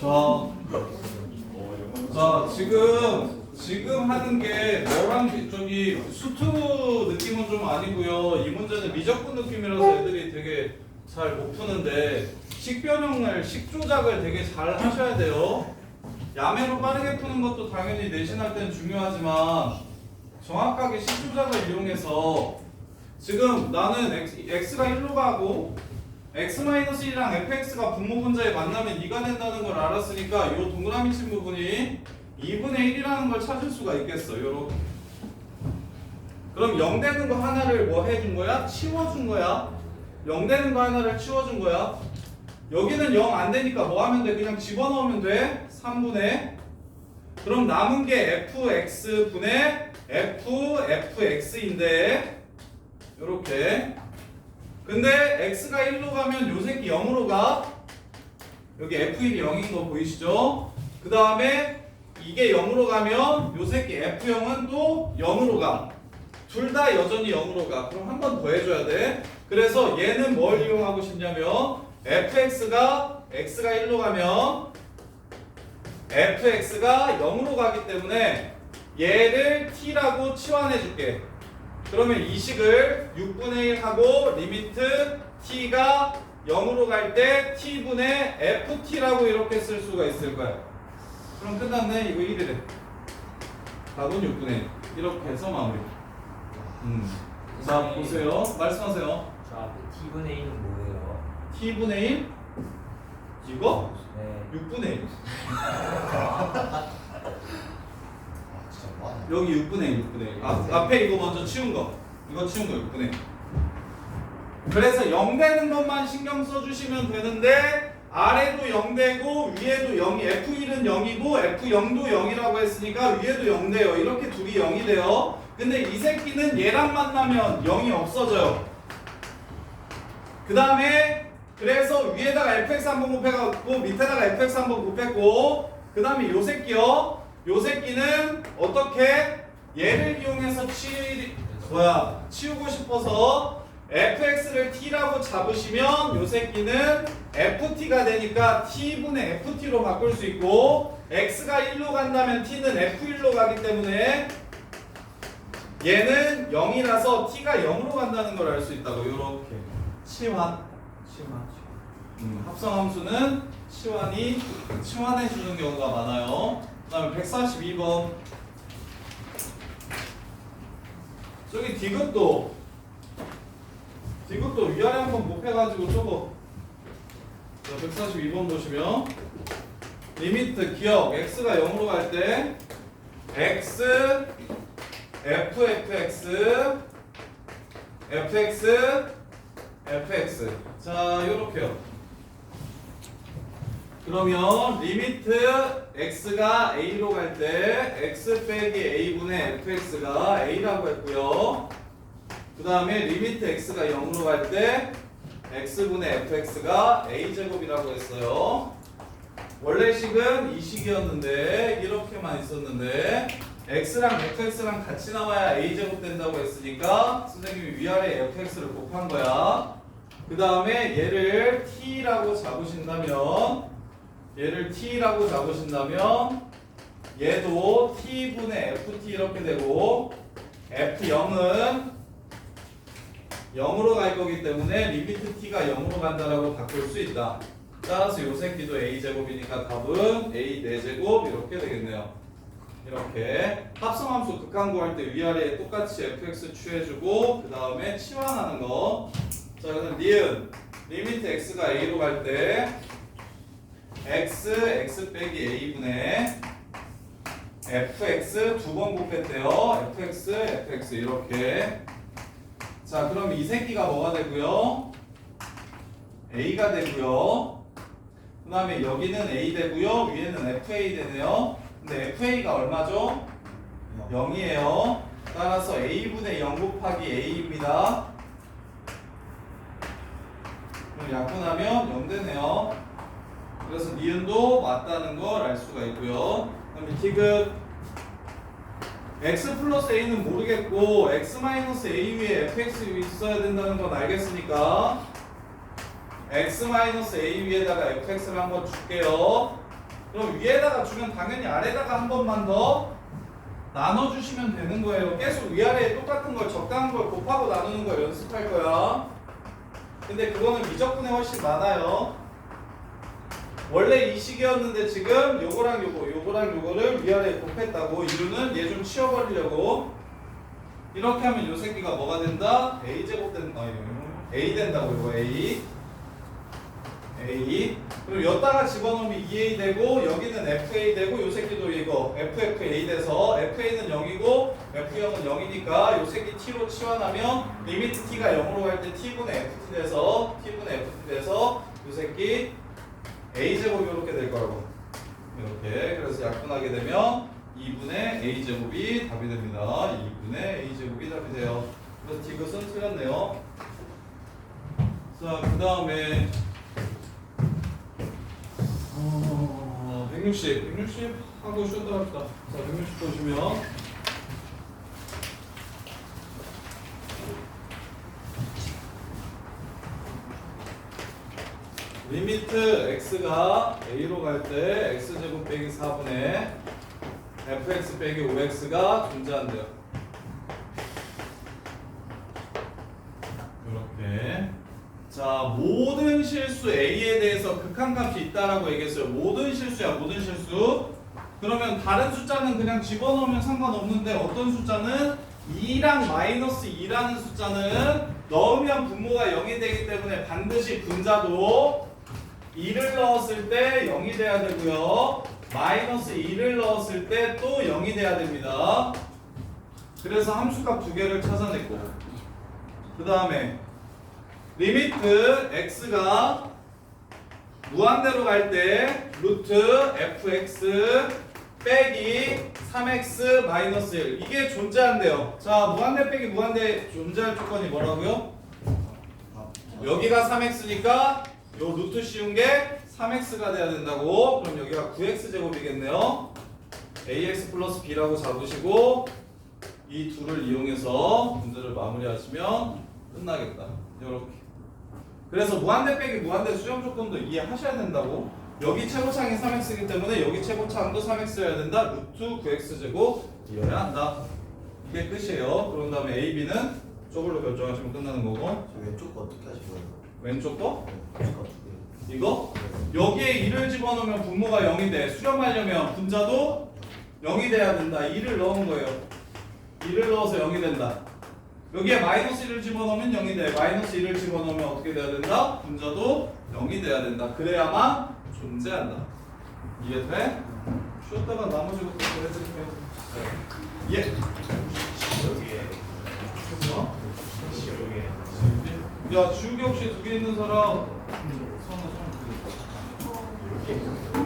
자, 자 지금 지금 하는 게 너랑 저기 수트 느낌은 좀 아니고요. 이 문제는 미적분 느낌이라서 애들이 되게 잘 못 푸는데 식변형을 식조작을 되게 잘 하셔야 돼요. 야매로 빠르게 푸는 것도 당연히 내신할 때는 중요하지만 정확하게 식조작을 이용해서 지금 나는 x, x가 1로 가고 x-1이랑 fx가 분모 분자에 만나면 2가 된다는 걸 알았으니까 이 동그라미 친 부분이 2분의 1이라는 걸 찾을 수가 있겠어 요렇게 그럼 0 되는 거 하나를 뭐 해준 거야? 치워준 거야? 0 되는 거 하나를 치워준 거야? 여기는 0 안 되니까 뭐 하면 돼? 그냥 집어넣으면 돼? 3분의? 그럼 남은 게 fx 분의 f fx인데 요렇게 근데 x가 1로 가면 요 새끼 0으로 가. 여기 f1이 0인 거 보이시죠? 그 다음에 이게 0으로 가면 요 새끼 f0은 또 0으로 가 둘 다 여전히 0으로 가. 그럼 한 번 더 해줘야 돼. 그래서 얘는 뭘 이용하고 싶냐면 fx가 x가 1로 가면 fx가 0으로 가기 때문에 얘를 t라고 치환해 줄게 그러면 이 식을 6분의 1 하고 리미트 t가 0으로 갈 때 t분의 ft라고 이렇게 쓸 수가 있을 거야. 그럼 끝났네. 이거 1이래. 답은 6분의 1. 이렇게 해서 마무리. 음. 자, 보세요. 말씀하세요. 저 앞에 t분의 1은 뭐예요? t분의 1? 이거? 네 6분의 1. 여기 6분의 1, 6분의 1. 아, 앞에 이거 먼저 치운 거. 이거 치운 거 6분의 1. 그래서 0 되는 것만 신경 써주시면 되는데 아래도 0 되고 위에도 0이 F1은 0이고 F0도 0이라고 했으니까 위에도 0 돼요. 이렇게 둘이 0이 돼요. 근데 이 새끼는 얘랑 만나면 0이 없어져요. 그 다음에 그래서 위에다가 fx 한번 곱해갖고 밑에다가 fx 한번 곱했고 그 다음에 요 새끼요 요 새끼는 어떻게 얘를 이용해서 치 뭐야 치우고 싶어서 fx를 t라고 잡으시면 요 새끼는 ft가 되니까 t분의 ft로 바꿀 수 있고 x가 1로 간다면 t는 f1로 가기 때문에 얘는 0이라서 t가 0으로 간다는 걸 알 수 있다고 요렇게. 치환. 치환 음, 합성함수는 치환이 치환해 주는 경우가 많아요. 그 다음에 142번. 저기 디귿도 디귿도 위아래 한번 곱해가지고 저거. 자, 142번 보시면 리미트 기억 x가 0으로 갈 때 x fx fx fx. 자 요렇게요 그러면 리미트 x가 a로 갈 때 x 빼기 a분의 fx가 a라고 했고요. 그 다음에 리미트 x가 0으로 갈 때 x분의 fx가 a제곱이라고 했어요. 원래 식은 이 식이었는데 이렇게만 있었는데 x랑 fx랑 같이 나와야 a제곱 된다고 했으니까 선생님이 위아래 fx를 곱한 거야. 그 다음에 얘를 t라고 잡으신다면 얘를 t라고 잡으신다면 얘도 t분의 ft 이렇게 되고 f0은 0으로 갈 거기 때문에 리미트 t가 0으로 간다라고 바꿀 수 있다. 따라서 요 새끼도 a제곱이니까 답은 a 4제곱 이렇게 되겠네요. 이렇게 합성함수 극한 구할 때 위아래에 똑같이 fx 취해주고 그 다음에 치환하는 거. 자 그럼 니은 리미트 x가 a로 갈때 x x 빼기 a분의 fx 두 번 곱했대요. fx fx 이렇게. 자 그럼 이 새끼가 뭐가 되고요? a가 되고요. 그 다음에 여기는 a 되고요. 위에는 fa 되네요. 근데 fa가 얼마죠? 0이에요. 따라서 a분의 0 곱하기 a입니다. 그럼 약분하면 0 되네요. 그래서 니은도 맞다는 걸 알 수가 있고요. 그럼 티귿 x 플러스 a는 모르겠고 x 마이너스 a 위에 fx 있어야 된다는 건 알겠으니까 x-a 위에다가 fx를 한번 줄게요. 그럼 위에다가 주면 당연히 아래다가 한 번만 더 나눠주시면 되는 거예요. 계속 위아래에 똑같은 걸 적당한 걸 곱하고 나누는 걸 연습할 거야. 근데 그거는 미적분에 훨씬 많아요. 원래 이 식이었는데 지금 요거랑 요거, 요거랑 요거를 위아래에 곱했다고 이유는 얘 좀 치워버리려고 이렇게 하면 요 새끼가 뭐가 된다? a 제곱 된다. a 된다고 이거 a a 그리고 여기다가 집어넣으면 2a 되고 여기는 fa 되고 요 새끼도 이거 ffa 돼서 fa는 0이고 f0은 0이니까 요 새끼 t로 치환하면 리미트 t가 0으로 갈 때 t분의 ft 돼서 t분의 ft 돼서 요 새끼 a 제곱이 이렇게 될 거라고. 이렇게. 그래서 약분하게 되면 2분의 a 제곱이 답이 됩니다. 2분의 a 제곱이 답이 돼요. 그래서 디귿은 틀렸네요. 자 그 다음에 어, 160, 160 하고 쇼트 합시다. 자, 160 보시면 리미트 x가 a로 갈 때 x 제곱 빼기 4분의 fx 빼기 5x가 존재한대요. 이렇게 자 모든 실수 a에 대해서 극한값이 있다라고 얘기했어요. 모든 실수야 모든 실수. 그러면 다른 숫자는 그냥 집어넣으면 상관없는데 어떤 숫자는 2랑 마이너스 2라는 숫자는 넣으면 분모가 0이 되기 때문에 반드시 분자도 2를 넣었을 때 0이 돼야 되고요. 마이너스 2를 넣었을 때 또 0이 돼야 됩니다. 그래서 함수값 두 개를 찾아냈고 그 다음에 리미트 x가 무한대로 갈 때 루트 fx 빼기 3x 마이너스 1 이게 존재한대요. 자 무한대 빼기 무한대 존재할 조건이 뭐라고요? 여기가 3x니까 요 루트 씌운 게 3x가 돼야 된다고 그럼 여기가 9x 제곱이겠네요. ax 플러스 b라고 잡으시고 이 둘을 이용해서 문제를 마무리하시면 끝나겠다. 이렇게. 그래서 무한대 빼기 무한대 수렴 조건도 이해하셔야 된다고. 여기 최고창이 3x이기 때문에 여기 최고창도 3x여야 된다. 루트 9x 제곱 이어야 한다. 이게 끝이에요. 그런 다음에 a, b는 저걸로 결정하시면 끝나는 거고 저 왼쪽 거 어떻게 하실 거예요? 왼쪽 거 이거 여기에 2를 집어넣으면 분모가 0인데 수렴하려면 분자도 0이 돼야 된다. 2를 넣은 거예요. 2를 넣어서 0이 된다. 여기에 마이너스 1을 집어넣으면 0이 돼. 마이너스 1을 집어넣으면 어떻게 돼야 된다? 분자도 0이 돼야 된다. 그래야만 존재한다. 이해 돼? 쉬었다가 나머지 것도 해드릴게요. 예. 어? 야, 지우개 혹시 두개 있는 사람? 손을 손 이렇게.